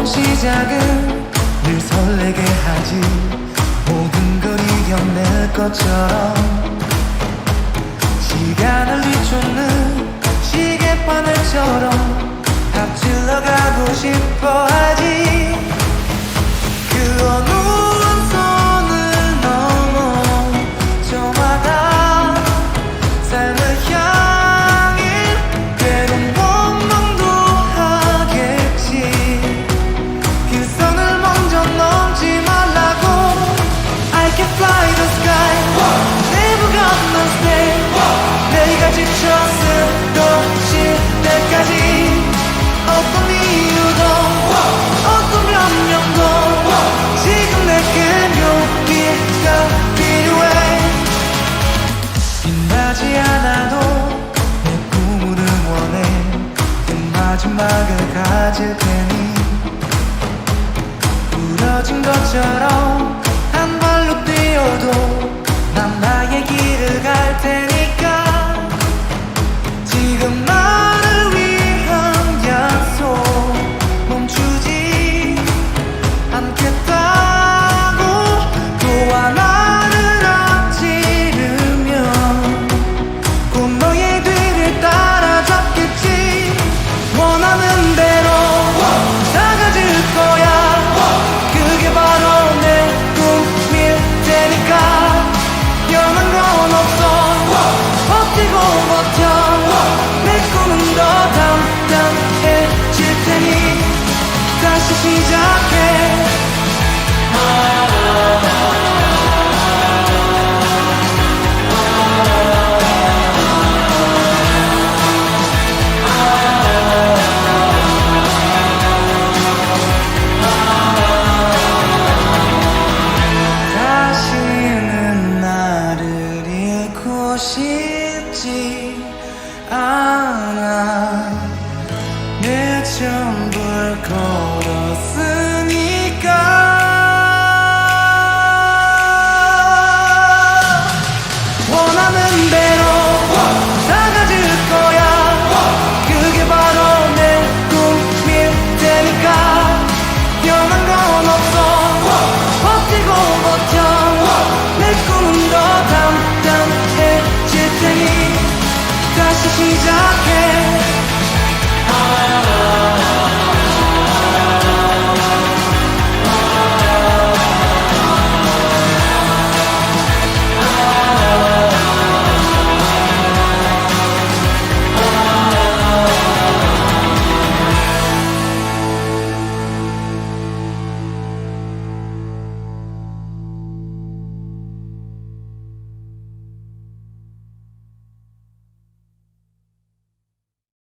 새로운 시작은 늘 설레게 하지. 모든 걸 이겨낼 것처럼 시간을 뒤쫓는 시계바늘처럼 어떤 이유도 어떤 변명도 지금 내겐 용기가 필요해. 빛나지 않아도 내 꿈을 응원해. 그 마지막을 가질 테니. 부러진 것처럼 있지 않아. 내 전부를 걸 she's Jesus.